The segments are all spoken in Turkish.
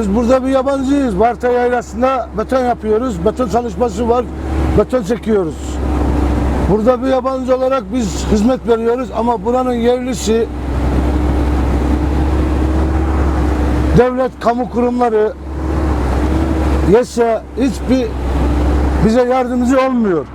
Biz burada bir yabancıyız. Varta yaylasında beton yapıyoruz. Beton çalışması var. Beton çekiyoruz. Burada bir yabancı olarak biz hizmet veriyoruz ama buranın yerlisi devlet kamu kurumları yese hiçbir bize yardımcı olmuyor.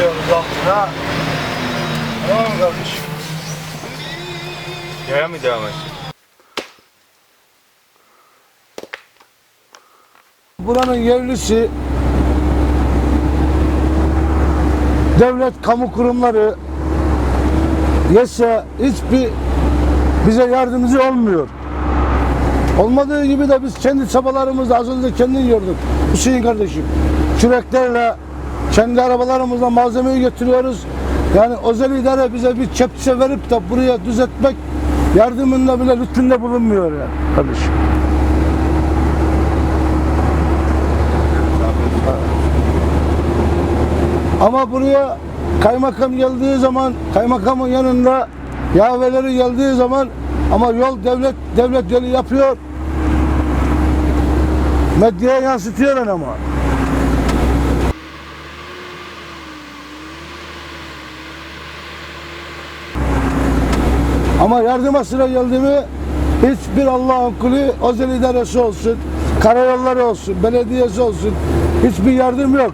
Gidiyoruz altına. Tamam mı kardeşim? Yaya mı devam et? Buranın yerlisi devlet kamu kurumları yese hiçbir bize yardımcı olmuyor. Olmadığı gibi de biz kendi çabalarımızla az önce kendin gördün Hüseyin kardeşim. Küreklerle kendi arabalarımızla malzemeyi getiriyoruz. Yani özel idare bize bir kepçe verip de buraya düzeltmek yardımında bile lütfünde bulunmuyor yani kardeşim. Ama buraya kaymakam geldiği zaman, kaymakamın yanında yaveleri geldiği zaman ama yol devlet devlet yolu yapıyor. Medyaya yansıtıyor ama. Ama yardıma sıra geldi mi hiçbir Allah'ın kulu özel idaresi olsun, karayolları olsun, belediyesi olsun hiçbir yardım yok.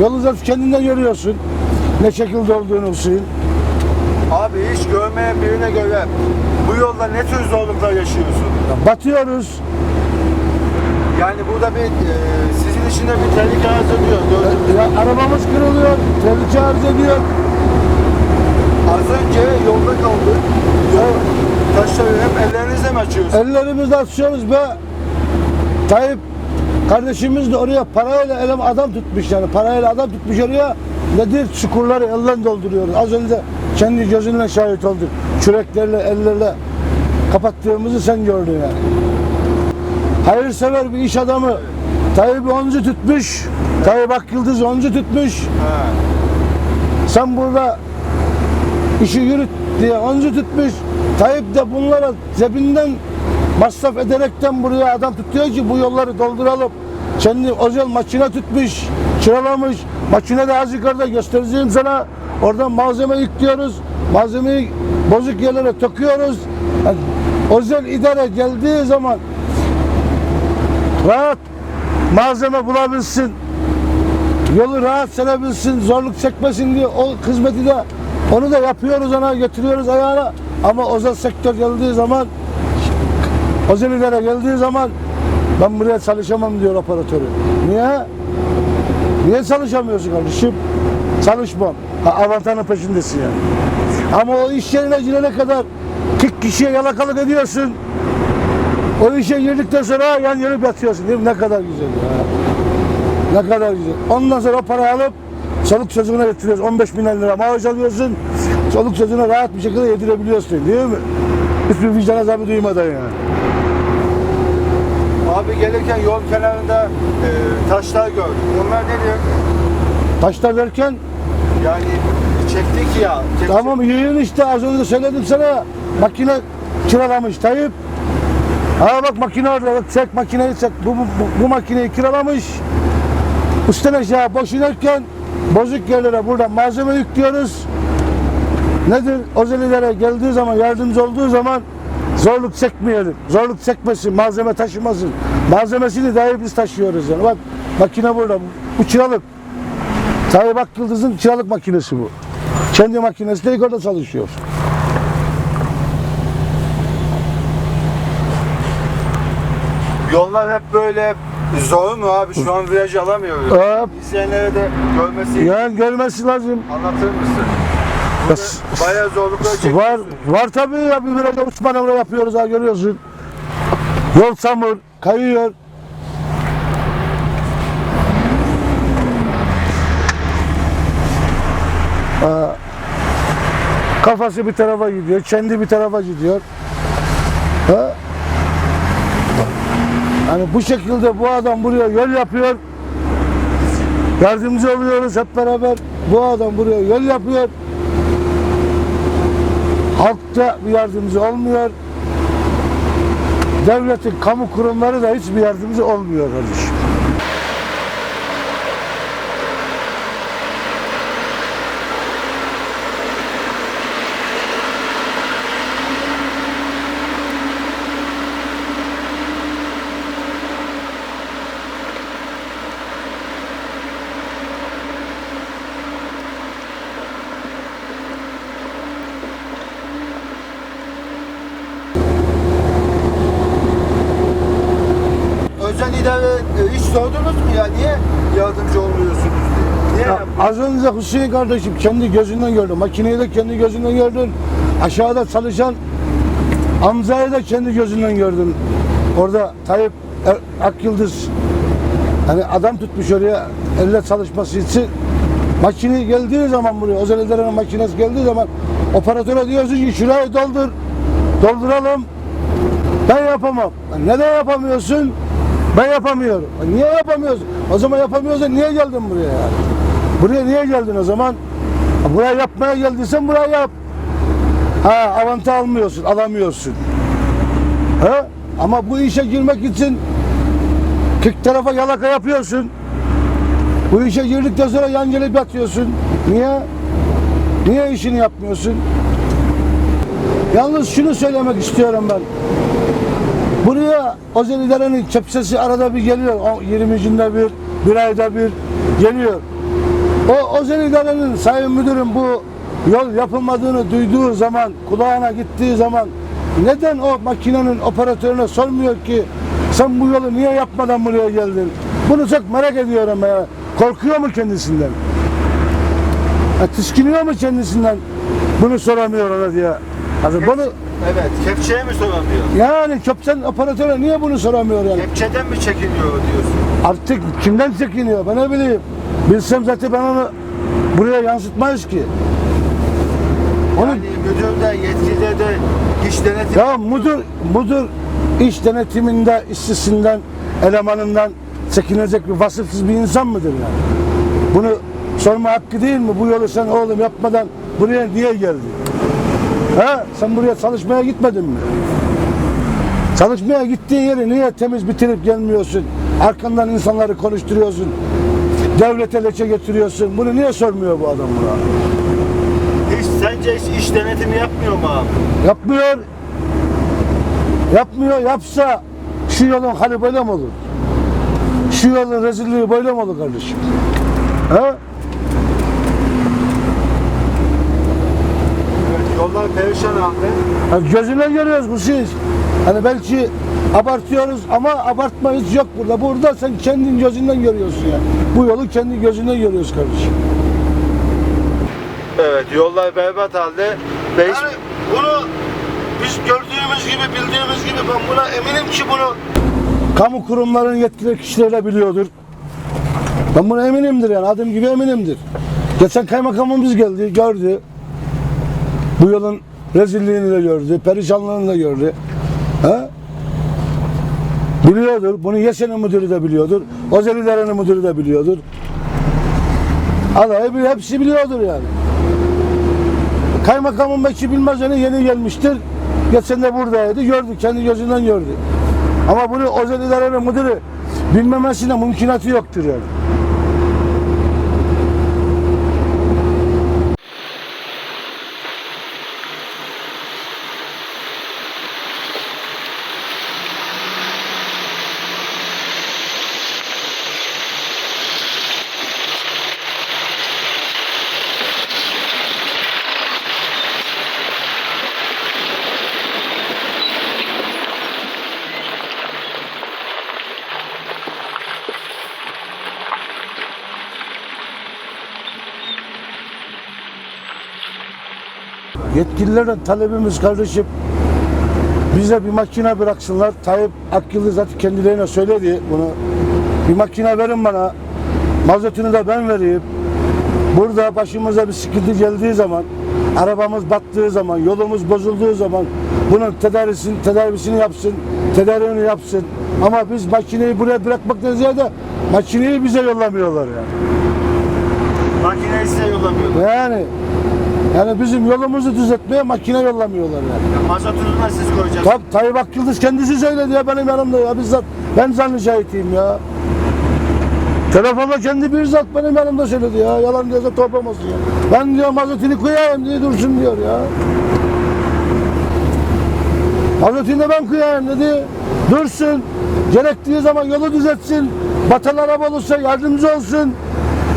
Yolu zaten kendinden görüyorsun. Ne şekilde olduğunu Hüseyin. Abi hiç görmeyen birine göre bu yolda ne tür zorluklar yaşıyorsun? Ya Batıyoruz. Yani burada bir e, sizin için de bir tehlike arz ediyor. Gördüğünüz gibi. Ya arabamız kırılıyor. Tehlike arz ediyor. Az önce yolda kaldık. Yol taşları hep ellerinizle mi açıyorsunuz? Ellerimizle açıyoruz ve Tayyip kardeşimiz de oraya parayla elem adam tutmuş yani. Parayla adam tutmuş oraya. Nedir? Çukurları elden dolduruyoruz. Az önce kendi gözünle şahit olduk. Küreklerle, ellerle kapattığımızı sen gördün yani. Hayırsever bir iş adamı. Tayyip oncu tutmuş. Tayyip Akyıldız oncu tutmuş. Sen burada işi yürüt diye oncu tutmuş. Tayyip de bunlara cebinden masraf ederekten buraya adam tutuyor ki bu yolları dolduralım. Kendi özel makine tutmuş, kiralamış. Makine de az yukarıda göstereceğim sana. Oradan malzeme yüklüyoruz. Malzemeyi bozuk yerlere takıyoruz. Yani özel idare geldiği zaman rahat malzeme bulabilsin yolu rahat serebilsin, zorluk çekmesin diye o hizmeti de onu da yapıyoruz ona götürüyoruz ayağına. Ama özel sektör geldiği zaman özel idare geldiği zaman ben buraya çalışamam diyor operatörü. Niye? Niye çalışamıyorsun kardeşim? Çalışmam. Ha, avantanın peşindesin yani. Ama o iş yerine girene kadar 40 kişiye yalakalık ediyorsun. O işe girdikten sonra yan yanıp yatıyorsun değil mi? Ne kadar güzel ya. Ne kadar güzel. Ondan sonra o parayı alıp çoluk çocuğuna getiriyoruz. 15 bin lira maaş alıyorsun. Çoluk çocuğuna rahat bir şekilde yedirebiliyorsun değil mi? Hiçbir vicdan azabı duymadan yani. Abi gelirken yol kenarında e, taşlar gördüm. Bunlar nedir? Taşlar derken Yani çektik ya. kepçe- tamam yığın işte az önce söyledim sana. Makine kiralamış Tayyip. Ha bak makine orada bak çek makineyi çek. Bu, bu, bu, makineyi kiralamış. Üstüne şey boşunurken bozuk yerlere buradan malzeme yüklüyoruz. Nedir? Özelilere geldiği zaman, yardımcı olduğu zaman zorluk çekmeyelim. Zorluk çekmesin, malzeme taşımasın. Malzemesini dahi biz taşıyoruz yani. Bak makine burada. Bu kiralık. Tayyip Akyıldız'ın kiralık makinesi bu. Kendi makinesi de yukarıda çalışıyor. Yollar hep böyle zor mu abi? Şu an viraj alamıyoruz. Hop. İzleyenlere de görmesi Yani görmesi lazım. anlatır mısın? Ya s- Bayağı zorluklar çekiyorsun. Var, var tabii ya bir virajda uç manevra yapıyoruz ha görüyorsun. Yol samur, kayıyor. Aa, kafası bir tarafa gidiyor, kendi bir tarafa gidiyor. Ha? Hani bu şekilde bu adam buraya yol yapıyor. Yardımcı oluyoruz hep beraber. Bu adam buraya yol yapıyor. Halkta bir yardımcı olmuyor. Devletin kamu kurumları da hiçbir yardımcı olmuyor kardeşim. Özel idare e, hiç sordunuz mu ya? Niye yardımcı olmuyorsunuz diye? Niye? Ya, az önce Hüseyin kardeşim kendi gözünden gördüm. Makineyi de kendi gözünden gördün. Aşağıda çalışan Hamza'yı da kendi gözünden gördün. Orada Tayyip Er- Akyıldız hani adam tutmuş oraya elle çalışması için makine geldiği zaman buraya özel idarenin makinesi geldiği zaman operatöre diyorsun ki şurayı doldur dolduralım ben yapamam. Neden yapamıyorsun? Ben yapamıyorum. Niye yapamıyorsun? O zaman yapamıyorsan niye geldin buraya? Buraya niye geldin o zaman? Buraya yapmaya geldiysen buraya yap. Ha avanta almıyorsun, alamıyorsun. Ha? Ama bu işe girmek için 40 tarafa yalaka yapıyorsun. Bu işe girdikten sonra yan gelip yatıyorsun. Niye? Niye işini yapmıyorsun? Yalnız şunu söylemek istiyorum ben. Buraya özel idarenin kepçesi arada bir geliyor. O 20 günde bir, bir ayda bir geliyor. O özel idarenin sayın müdürüm bu yol yapılmadığını duyduğu zaman, kulağına gittiği zaman neden o makinenin operatörüne sormuyor ki sen bu yolu niye yapmadan buraya geldin? Bunu çok merak ediyorum ya. Korkuyor mu kendisinden? Ya, tiskiniyor mu kendisinden? Bunu soramıyor ona diye. Yani bunu Evet. Kepçeye mi soramıyor? yani köpten operatöre niye bunu soramıyor yani? Kepçeden mi çekiniyor diyorsun? Artık kimden çekiniyor ben ne bileyim. Bilsem zaten ben onu buraya yansıtmayız ki. Onu Yani müdür de yetkili de iş denetim ya müdür müdür iş denetiminde işçisinden elemanından çekinecek bir vasıfsız bir insan mıdır yani? Bunu sorma hakkı değil mi? Bu yolu sen oğlum yapmadan buraya niye geldin? Ha? Sen buraya çalışmaya gitmedin mi? Çalışmaya gittiğin yeri niye temiz bitirip gelmiyorsun? Arkandan insanları konuşturuyorsun. Devlete leçe getiriyorsun. Bunu niye sormuyor bu adam buna? hiç sence hiç iş denetimi yapmıyor mu abi? Yapmıyor. Yapmıyor. Yapsa şu yolun hali böyle mi olur? Şu yolun rezilliği böyle mi olur kardeşim? Ha? Evet, yollar perişan abi. Ha, gözünden görüyoruz bu siz. Hani belki abartıyoruz ama abartma hiç yok burada. Burada sen kendin gözünden görüyorsun ya. Bu yolu kendi gözünden görüyoruz kardeşim. Evet yollar berbat halde hiç Yani bunu biz gördüğümüz gibi, bildiğimiz gibi ben buna eminim ki bunu kamu kurumlarının yetkili kişileri de biliyordur. Ben buna eminimdir yani adım gibi eminimdir. Geçen kaymakamımız geldi, gördü. Bu yolun rezilliğini de gördü, perişanlığını da gördü. Ha? Biliyordur. Bunu YESE'nin müdürü de biliyordur. Özel idarenin müdürü de biliyordur. Allah hepsi biliyordur yani. Kaymakamın belki bilmez onu yeni gelmiştir. Geçen de buradaydı. Gördü. Kendi gözünden gördü. Ama bunu özel müdürü bilmemesine mümkünatı yoktur yani. Yetkililerden talebimiz kardeşim bize bir makine bıraksınlar. Tayyip Akyıldız zaten kendilerine söyledi bunu. Bir makine verin bana. Mazotunu da ben vereyim. Burada başımıza bir sıkıntı geldiği zaman, arabamız battığı zaman, yolumuz bozulduğu zaman bunun tedarisini, tedarisini yapsın, tedariğini yapsın. Ama biz makineyi buraya bırakmaktan ziyade makineyi bize yollamıyorlar yani. Makineyi size yollamıyorlar. Yani yani bizim yolumuzu düzeltmeye makine yollamıyorlar yani. Ya mazotunu da siz koyacaksınız. Tabi Tayyip Akyıldız kendisi söyledi ya benim yanımda ya bizzat ben zanlı şahitiyim ya. Telefonla kendi bizzat benim yanımda söyledi ya. Yalan diyorsa toplamasın ya. Ben diyor mazotini koyayım diye dursun diyor ya. Mazotini de ben koyayım dedi. Dursun. Gerektiği zaman yolu düzeltsin. Batan araba olursa yardımcı olsun.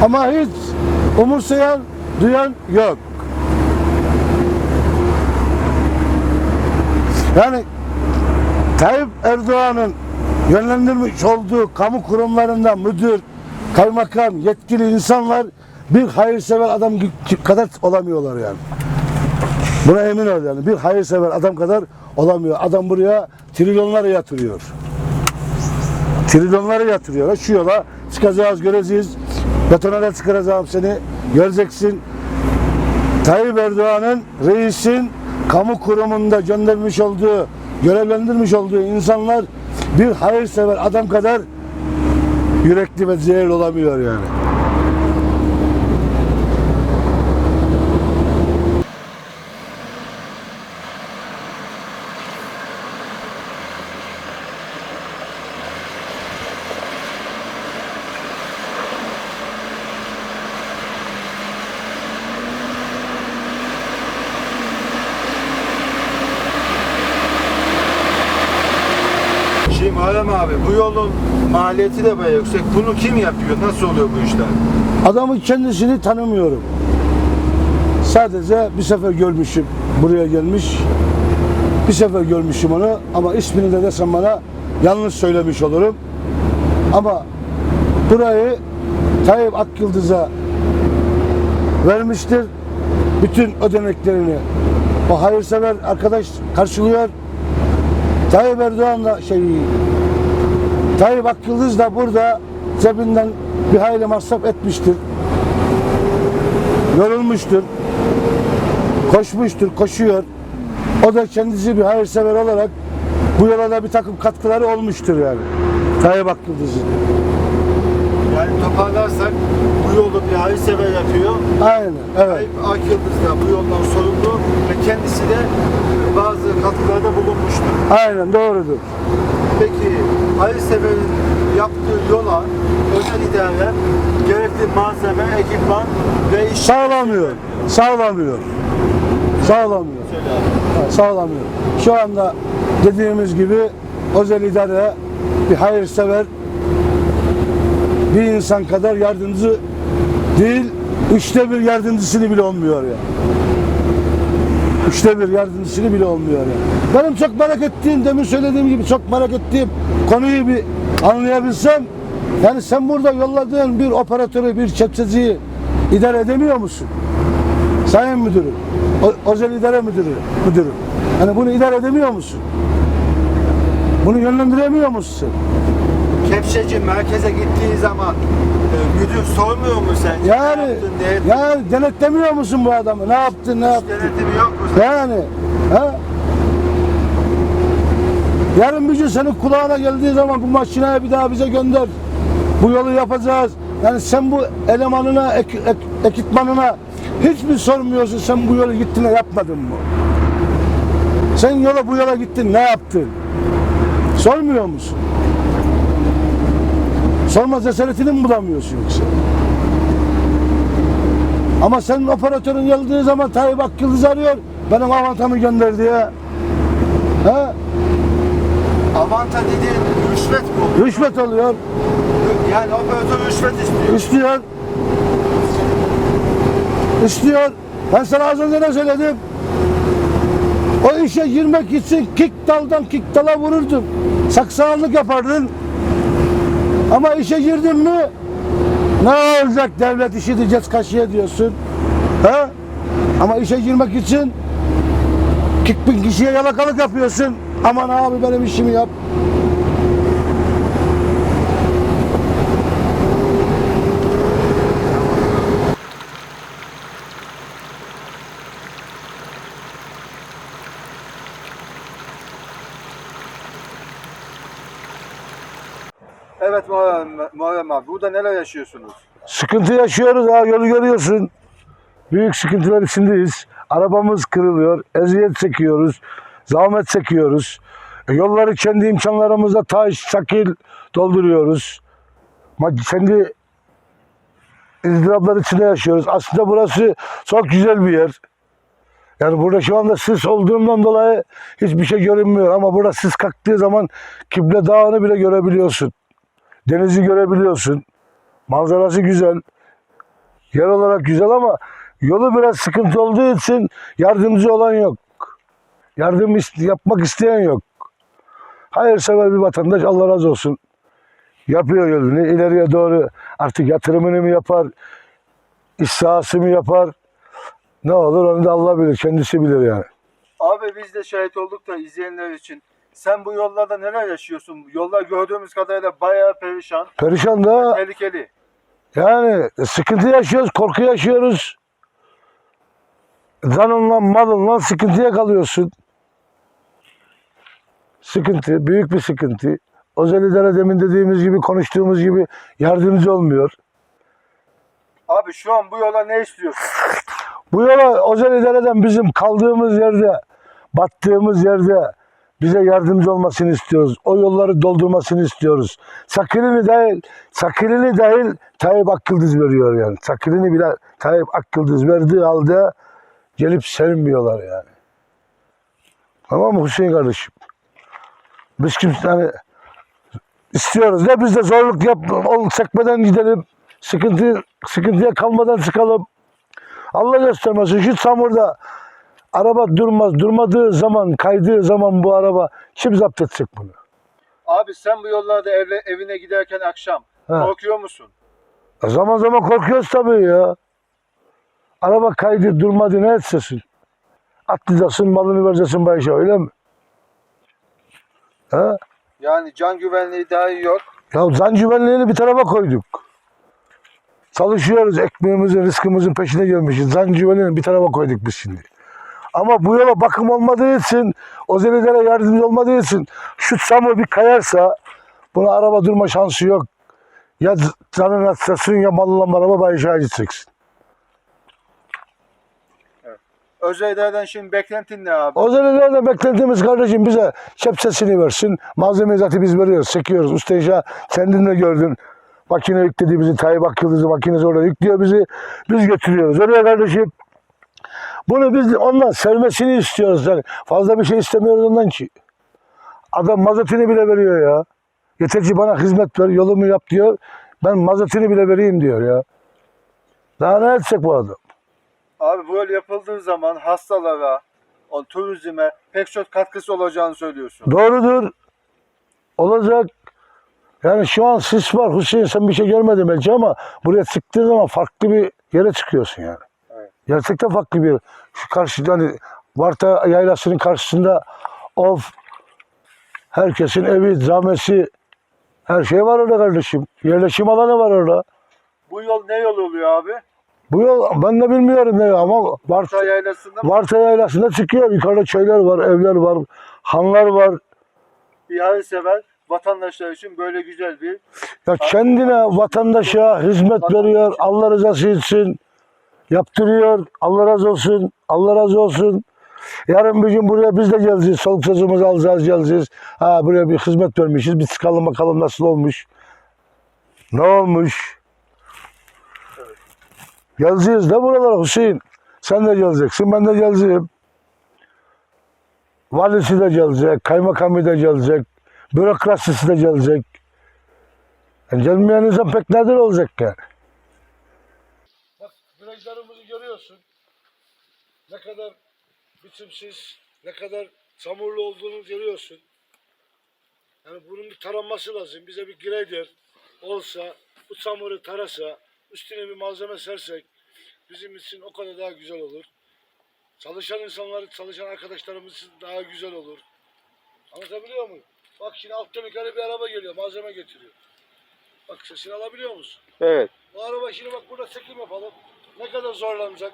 Ama hiç umursayan, duyan yok. Yani Tayyip Erdoğan'ın yönlendirmiş olduğu kamu kurumlarında müdür, kaymakam, yetkili insanlar bir hayırsever adam kadar olamıyorlar yani. Buna emin ol yani. Bir hayırsever adam kadar olamıyor. Adam buraya trilyonları yatırıyor. Trilyonları yatırıyor. Şu yola çıkacağız, göreceğiz. Betonara çıkaracağım seni. Göreceksin. Tayyip Erdoğan'ın reisin kamu kurumunda göndermiş olduğu, görevlendirmiş olduğu insanlar bir hayırsever adam kadar yürekli ve zehirli olamıyor yani. Şimdi Muharrem abi bu yolun maliyeti de bayağı yüksek. Bunu kim yapıyor? Nasıl oluyor bu işler? Adamın kendisini tanımıyorum. Sadece bir sefer görmüşüm buraya gelmiş. Bir sefer görmüşüm onu ama ismini de desem bana yanlış söylemiş olurum. Ama burayı Tayyip Akyıldız'a vermiştir. Bütün ödeneklerini o hayırsever arkadaş karşılıyor. Tayyip Erdoğan da şey Tayyip Akyıldız da burada cebinden bir hayli masraf etmiştir. Yorulmuştur. Koşmuştur, koşuyor. O da kendisi bir hayırsever olarak bu yola da bir takım katkıları olmuştur yani. Tayyip Akyıldız'ın. Yani toparlarsak bu yolu bir hayırsever yapıyor. Aynen, evet. Tayyip Akyıldız da bu yoldan sorumlu ve kendisi de bazı katkılarda bulunmuştur. Aynen doğrudur. Peki hayırseverin yaptığı yola özel idare gerekli malzeme, ekipman ve iş Sağlamıyor. Sağlamıyor. Sağlamıyor. Sağlamıyor. Şu anda dediğimiz gibi özel idare bir hayırsever bir insan kadar yardımcı değil, üçte bir yardımcısını bile olmuyor ya. Üçte bir yardımcısını bile olmuyor ya. Benim çok merak ettiğim, demin söylediğim gibi çok merak ettiğim konuyu bir anlayabilsem, yani sen burada yolladığın bir operatörü, bir çepçeciyi idare edemiyor musun? Sayın müdürüm, o, özel idare müdürü, müdürüm. Hani bunu idare edemiyor musun? Bunu yönlendiremiyor musun? Kepçeci merkeze gittiği zaman müdür sormuyor mu sen? Yani, ne yaptın, ne ettin? yani denetlemiyor musun bu adamı? Ne yaptın, ne Hiç yaptın? denetimi yok mu? Yani, ha? Yarın bir gün senin kulağına geldiği zaman bu makineye bir daha bize gönder. Bu yolu yapacağız. Yani sen bu elemanına, ek, ek- ekipmanına hiç mi sormuyorsun sen bu yolu gittin yapmadın mı? Sen yola bu yola gittin ne yaptın? Sormuyor musun? Sorma cesaretini mi bulamıyorsun yoksa? Ama senin operatörün geldiği zaman Tayyip Akyıldız arıyor. Benim avantamı gönder diye. Ha? Avanta dediğin rüşvet oluyor? Rüşvet alıyor. Yani operatör rüşvet istiyor. istiyor. İstiyor. Ben sana az önce ne söyledim? O işe girmek için kik daldan kik dala vururdun. Saksanlık yapardın. Ama işe girdin mi ne olacak devlet işi diyeceğiz kaşıya diyorsun. Ha? Ama işe girmek için 40 bin kişiye yalakalık yapıyorsun. Aman abi benim işimi yap. Evet Muharrem, Abi burada neler yaşıyorsunuz? Sıkıntı yaşıyoruz ha yolu görüyorsun. Büyük sıkıntılar içindeyiz. Arabamız kırılıyor, eziyet çekiyoruz, zahmet çekiyoruz. E, yolları kendi imkanlarımızla taş, sakil dolduruyoruz. Ma- Kendi ızdıraplar içinde yaşıyoruz. Aslında burası çok güzel bir yer. Yani burada şu anda sis olduğundan dolayı hiçbir şey görünmüyor. Ama burada sis kalktığı zaman Kible Dağı'nı bile görebiliyorsun. Denizi görebiliyorsun. Manzarası güzel. Yer olarak güzel ama yolu biraz sıkıntı olduğu için yardımcı olan yok. Yardım yapmak isteyen yok. Hayırsever bir vatandaş Allah razı olsun. Yapıyor yolunu. ileriye doğru artık yatırımını mı yapar, iş mı yapar? Ne olur onu da Allah bilir. Kendisi bilir yani. Abi biz de şahit olduk da izleyenler için. Sen bu yollarda neler yaşıyorsun? Yollar gördüğümüz kadarıyla bayağı perişan, Perişan da tehlikeli. Yani sıkıntı yaşıyoruz, korku yaşıyoruz. Canınla, malınla sıkıntıya kalıyorsun. Sıkıntı, büyük bir sıkıntı. Özel idare demin dediğimiz gibi, konuştuğumuz gibi yardımcı olmuyor. Abi şu an bu yola ne istiyorsun? Bu yola özel idareden bizim kaldığımız yerde, battığımız yerde bize yardımcı olmasını istiyoruz. O yolları doldurmasını istiyoruz. Sakilini dahil, sakilini dahil Tayyip Akkıldız veriyor yani. Sakilini bile Tayyip Akkıldız verdiği halde gelip sevmiyorlar yani. Tamam mı Hüseyin kardeşim? Biz kimse hani istiyoruz da biz de zorluk yap, çekmeden gidelim. Sıkıntı, sıkıntıya kalmadan çıkalım. Allah göstermesin şu çamurda araba durmaz. Durmadığı zaman, kaydığı zaman bu araba kim zapt edecek bunu? Abi sen bu yollarda evle, evine giderken akşam Ha. korkuyor musun? E Zaman zaman korkuyoruz tabii ya. Araba kaydı durmadı ne etsesin? Atlayacaksın malını vereceksin bayışa öyle mi? Ha? Yani can güvenliği dahi yok. Ya can güvenliğini bir tarafa koyduk. Çalışıyoruz ekmeğimizin, rızkımızın peşine gelmişiz. Can güvenliğini bir tarafa koyduk biz şimdi. Ama bu yola bakım olmadığı için, o zelilere yardımcı olmadığı için şu çamur bir kayarsa buna araba durma şansı yok. Ya canın atlasın ya malınla araba bayışa gideceksin. İdareden şimdi beklentin ne abi? O zelilerde beklentimiz kardeşim bize kepçesini versin. Malzemeyi zaten biz veriyoruz, çekiyoruz. Usta işe kendin de gördün. Makine yükledi bizi, Tayyip Akkıldız'ı makinesi orada yüklüyor bizi. Biz götürüyoruz. Öyle kardeşim. Bunu biz ondan sermesini istiyoruz. Yani fazla bir şey istemiyoruz ondan ki. Adam mazotini bile veriyor ya. Yeter ki bana hizmet ver, yolumu yap diyor. Ben mazotini bile vereyim diyor ya. Daha ne edecek bu adam? Abi böyle yapıldığı zaman hastalara, o turizme pek çok katkısı olacağını söylüyorsun. Doğrudur. Olacak. Yani şu an sis var. Hüseyin sen bir şey görmedin belki ama buraya çıktığın zaman farklı bir yere çıkıyorsun yani. Gerçekten farklı bir yer. Şu karşıda hani Varta yaylasının karşısında of herkesin evi, camesi her şey var orada kardeşim. Yerleşim alanı var orada. Bu yol ne yol oluyor abi? Bu yol ben de bilmiyorum ne ama Varta, Varta yaylasında mı? Varta yaylasında çıkıyor. Yukarıda köyler var, evler var, hanlar var. bir hayırsever vatandaşlar için böyle güzel bir Ya kendine, vatandaşa hizmet veriyor. Allah rızası için yaptırıyor. Allah razı olsun. Allah razı olsun. Yarın bir gün buraya biz de geleceğiz. Soluk sözümüzü alacağız, geleceğiz. Ha buraya bir hizmet vermişiz. Bir çıkalım bakalım nasıl olmuş. Ne olmuş? Geleceğiz de buralara Hüseyin. Sen de geleceksin, ben de geleceğim. Valisi de gelecek, kaymakamı da gelecek, bürokrasisi de gelecek. Yani gelmeyen insan pek nadir olacak yani. Bak virajlarımızı görüyorsun. Ne kadar biçimsiz, ne kadar çamurlu olduğunu görüyorsun. Yani bunun bir taranması lazım. Bize bir grader olsa, bu çamuru tarasa, üstüne bir malzeme sersek bizim için o kadar daha güzel olur. Çalışan insanlar, çalışan arkadaşlarımız için daha güzel olur. Anlatabiliyor muyum? Bak şimdi alttan yukarı bir araba geliyor, malzeme getiriyor. Bak sesini alabiliyor musun? Evet. Bu araba şimdi bak burada çekim yapalım. Ne kadar zorlanacak.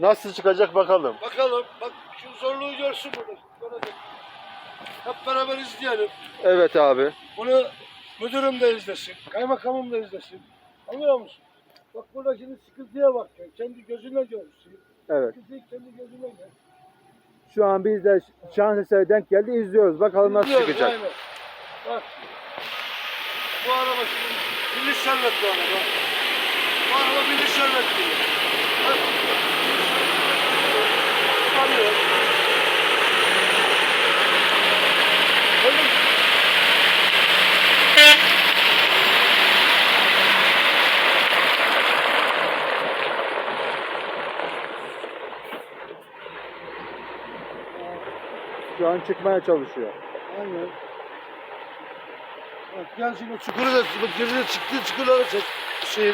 Nasıl çıkacak bakalım. Bakalım, bak şu zorluğu görsün burada. Hep beraber izleyelim. Evet abi. Bunu müdürüm de izlesin, kaymakamım da izlesin. Anlıyor musun? Bak burada şimdi sıkıntıya bak. ya. Kendi gözünle görsün. Evet. Sıkıntıyı kendi gözünle gör. Şu an biz de şans eseri denk geldi izliyoruz. Bakalım nasıl Biliyoruz, çıkacak. aynen. Bak. Bu araba şimdi milli servet bu araba. Bu araba servet gibi. Bak. Şu an çıkmaya çalışıyor. Aynen. Bak gel şimdi çukuru da bak geride çıktığı çukurlara çek. Şey,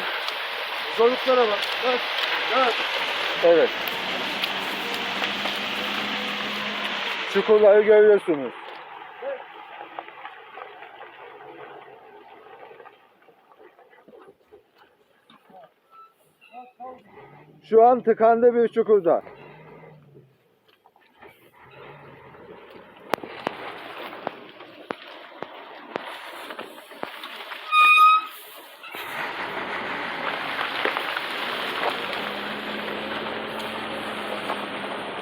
zorluklara bak. Bak. Bak. Evet. Çukurları görüyorsunuz. Şu an tıkandı bir çukurda.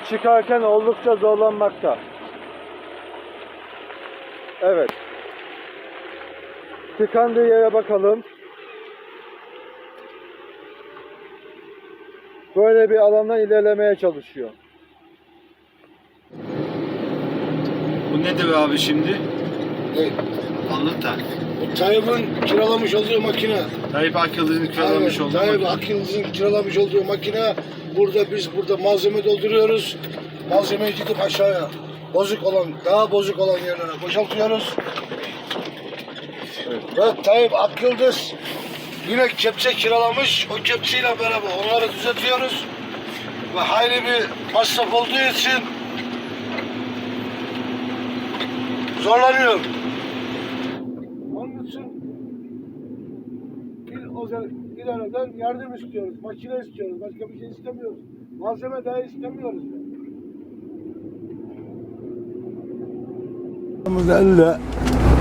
Çıkarken oldukça zorlanmakta. Evet. Tıkandığı yere bakalım. Böyle bir alandan ilerlemeye çalışıyor. Bu nedir abi şimdi? Evet. Anlat da. Tayyip'in kiralamış olduğu makine. Tayyip Akyıldız'ın kiralamış olduğu Tayyip makine. Akyıldız'ın kiralamış olduğu makine. Burada biz burada malzeme dolduruyoruz. Malzemeyi gidip aşağıya bozuk olan, daha bozuk olan yerlere boşaltıyoruz. Ve Tayyip Akyıldız yine kepçe kiralamış. O kepçeyle beraber onları düzeltiyoruz. Ve hayli bir masraf olduğu için zorlanıyor. Onun için bir özel idareden yardım istiyoruz. Makine istiyoruz. Başka bir şey istemiyoruz. Malzeme daha istemiyoruz. Elle,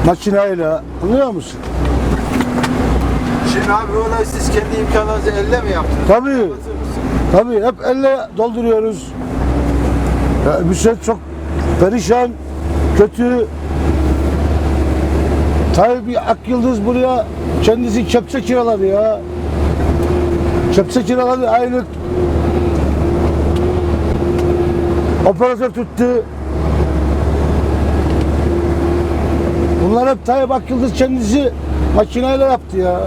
makineyle, anlıyor musun? Şimdi abi bu olayı siz kendi imkanlarınızı elle mi yaptınız? Tabii, tabii hep elle dolduruyoruz. Ya bir şey çok perişan, kötü. Tabii ak yıldız buraya kendisi kepçe kiraladı ya. Kepçe kiraladı aylık. Operatör tuttu. Bunlar hep Tayyip Akyıldız kendisi makineyle yaptı ya.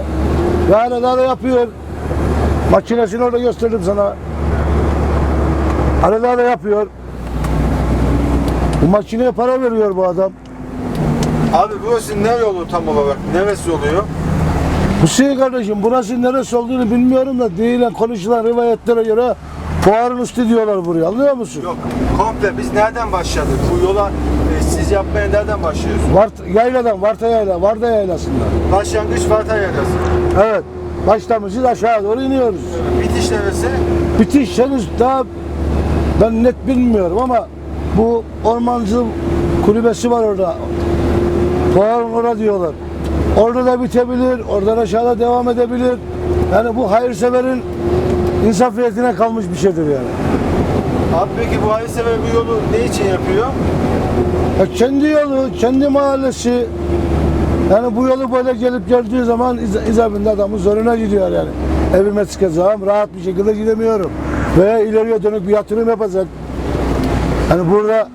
Yani daha da yapıyor. Makinesini orada gösterdim sana. Arada da yapıyor. Bu makineye para veriyor bu adam. Abi burası ne yolu tam olarak? Neresi oluyor? Hüseyin kardeşim burası neresi olduğunu bilmiyorum da değilen konuşulan rivayetlere göre fuarın üstü diyorlar buraya anlıyor musun? Yok. Komple biz nereden başladık? Bu yola e, siz yapmaya nereden başlıyorsunuz? Vart, yayladan, Varta yayla, Varda yaylasından. Başlangıç Fatih Yaylası. Evet. Başlamışız aşağı doğru iniyoruz. Bitiş neresi? Bitiş henüz daha ben net bilmiyorum ama bu ormancı kulübesi var orada. Orada diyorlar. Orada da bitebilir, oradan aşağıda devam edebilir. Yani bu hayırseverin insafiyetine kalmış bir şeydir yani. Abi peki bu hayırsever bu yolu ne için yapıyor? Ya kendi yolu, kendi mahallesi. Yani bu yolu böyle gelip geldiği zaman iz- izabında adamın zoruna gidiyor yani. Evime çıkacağım, rahat bir şekilde gidemiyorum. Veya ileriye dönük bir yatırım yapacak. Yani burada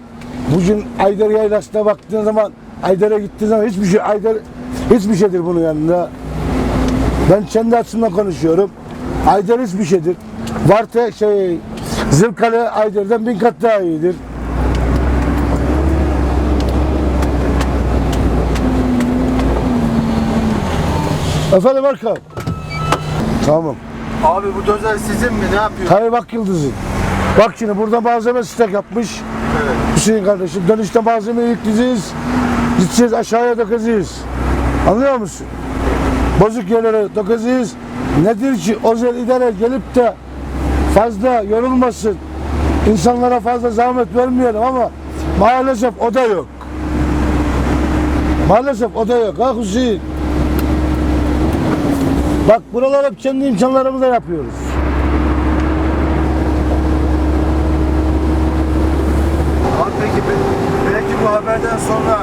bugün Ayder Yaylası'na baktığın zaman Ayder'e gittiğin zaman hiçbir şey Ayder hiçbir şeydir bunun yanında. Ben kendi açımdan konuşuyorum. Ayder hiçbir şeydir. Varte şey Zırkale Ayder'den bin kat daha iyidir. Efendim Erkan. Tamam. Abi bu dozer sizin mi? Ne yapıyor? Tayyip Ak Yıldız'ın. Bak şimdi burada malzeme stek yapmış. Hüseyin kardeşim dönüşte malzemeyi yükleyeceğiz. Gideceğiz aşağıya dökeceğiz. Anlıyor musun? Bozuk yerlere dökeceğiz. Nedir ki özel idare gelip de fazla yorulmasın. insanlara fazla zahmet vermeyelim ama maalesef o da yok. Maalesef o da yok. Ha Hüseyin. Bak buralar hep kendi imkanlarımızla yapıyoruz. Abi peki be- belki haberden sonra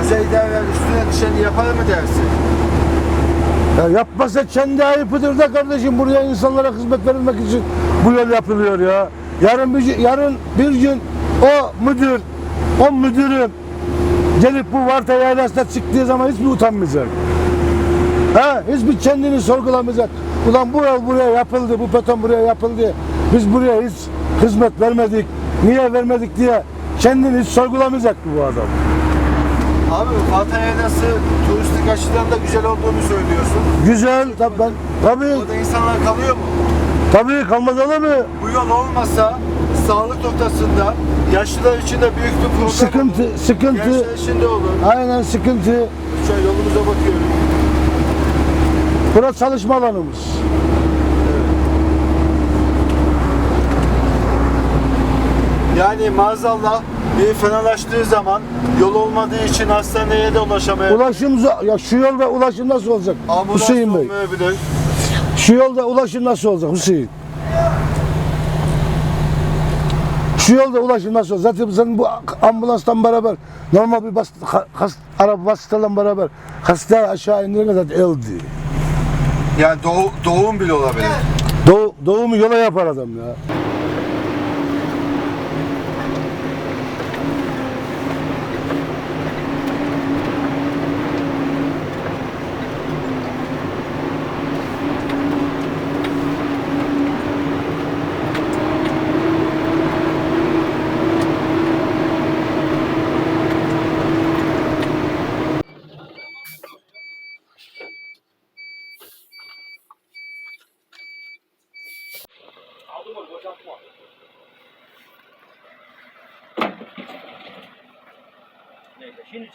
özel idareler üstüne düşeni yapar mı dersin? Ya yapmasa kendi ayıpıdır da kardeşim buraya insanlara hizmet verilmek için bu yol yapılıyor ya. Yarın bir, yarın bir gün o müdür, o müdürün gelip bu varta yaylasına çıktığı zaman hiç mi utanmayacak? Ha, hiçbir kendini sorgulamayacak. Ulan bu yol buraya yapıldı, bu beton buraya yapıldı. Biz buraya hiç hizmet vermedik. Niye vermedik diye kendini sorgulamayacak mı bu adam? Abi Fatih Yaylası turistik açıdan da güzel olduğunu söylüyorsun. Güzel, tabii ben, tabii, Orada insanlar kalıyor mu? tabii kalmaz olur mu? Bu yol olmasa sağlık noktasında yaşlılar için de büyük bir problem Sıkıntı, olur. sıkıntı. Gençler için de olur. Aynen sıkıntı. An yolumuza bakıyorum. Burası çalışma alanımız. Yani maazallah bir fenalaştığı zaman yol olmadığı için hastaneye de ulaşamayabilir. Ulaşım zo- ya şu yolda ulaşım nasıl olacak? Ambulans Hüseyin Bey. olmayabilir. Şu yolda ulaşım nasıl olacak Hüseyin? Şu yolda ulaşım nasıl olacak? Zaten sen bu ambulanstan beraber normal bir bas, ha- has, araba vasıtadan beraber hastayı aşağı indirene kadar eldi. Yani doğu, doğum bile olabilir. Doğu, doğumu yola yapar adam ya.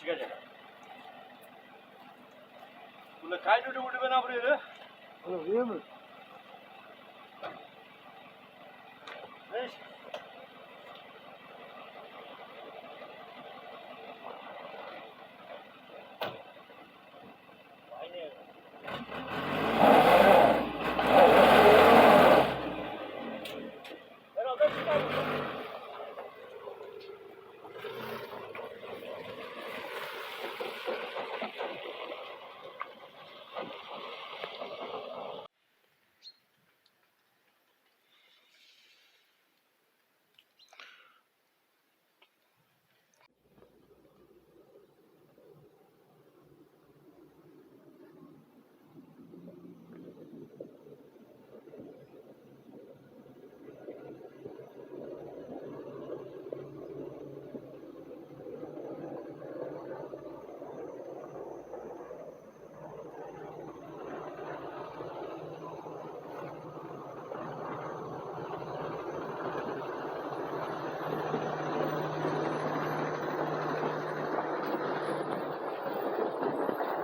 çıkacak. Bunu kaynırdı vurdu ben abrıydı. Oğlum iyi mi? Ne iş? Herhalde çıkardım.